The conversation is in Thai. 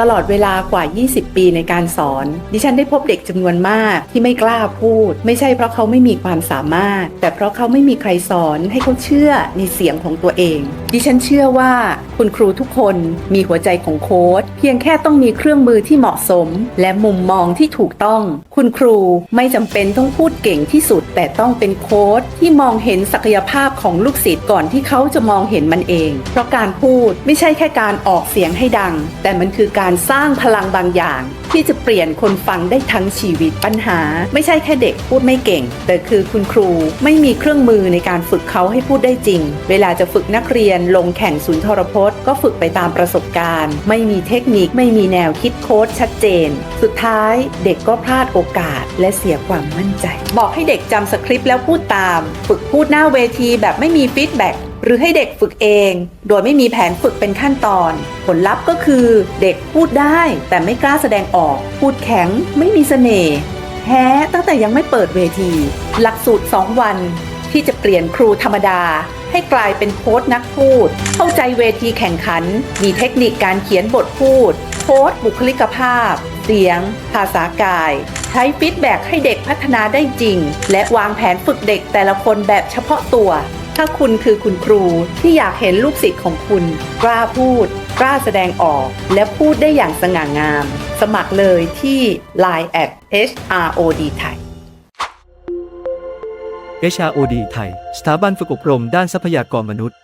ตลอดเวลากว่า 20 ปีในการสอน ดิฉันได้พบเด็กจำนวนมากที่ไม่กล้าพูด ไม่ใช่เพราะเขาไม่มีความสามารถ แต่เพราะเขาไม่มีใครสอนให้เขาเชื่อในเสียงของตัวเอง ดิฉันเชื่อว่าคุณครูทุกคนมีหัวใจของโค้ดเพียงแค่ต้องมีเครื่องมือที่เหมาะสม และมุมมองที่ถูกต้อง คุณครูไม่จำเป็นต้องพูดเก่งที่สุด แต่ต้องเป็นโค้ดที่มองเห็นศักยภาพของลูกศิษย์ก่อนที่เขาจะมองเห็นมันเอง เพราะการพูดไม่ใช่แค่การออกเสียงให้ดัง แต่มันคือการการสร้างพลังบางอย่าง ที่จะเปลี่ยนคนฟังได้ทั้งชีวิตปัญหา ไม่ใช่แค่เด็กพูดไม่เก่ง แต่คือคุณครูไม่มีเครื่องมือในการฝึกเขาให้พูดได้จริง เวลาจะฝึกนักเรียนลงแข่งศูนย์ทรพจน์ก็ฝึกไปตามประสบการณ์ ไม่มีเทคนิคไม่มีแนวคิดโค้ดชัดเจน สุดท้ายเด็กก็พลาดโอกาสและเสียความมั่นใจ บอกให้เด็กจำสคริปต์แล้วพูดตาม ฝึกพูดหน้าเวทีแบบไม่มีฟีดแบ็ก หรือให้เด็กฝึกเอง โดยไม่มีแผนฝึกเป็นขั้นตอน ผลลัพธ์ก็คือเด็กพูดได้แต่ไม่กล้าแสดงออก พูดแข็งไม่มีเสน่ห์แพ้ตั้งแต่ยังไม่เปิดเวที หลักสูตร 2 วัน ที่จะเปลี่ยนครูธรรมดา ให้กลายเป็นโค้ดนักพูด เข้าใจเวทีแข่งขัน มีเทคนิคการเขียนบทพูด โค้ดบุคลิกภาพ เสียง ภาษากาย ใช้ฟีดแบ็กให้เด็กพัฒนาได้จริง และวางแผนฝึกเด็กแต่ละคนแบบเฉพาะตัว ถ้าคุณคือคุณครูที่อยากเห็นลูกศิษย์ของคุณ กล้าพูด กล้าแสดงออก และพูดได้อย่างสง่างาม สมัครเลยที่ Line at HROD ไทย HROD ไทย สถาบันฝึกอบรมด้านทรัพยากรมนุษย์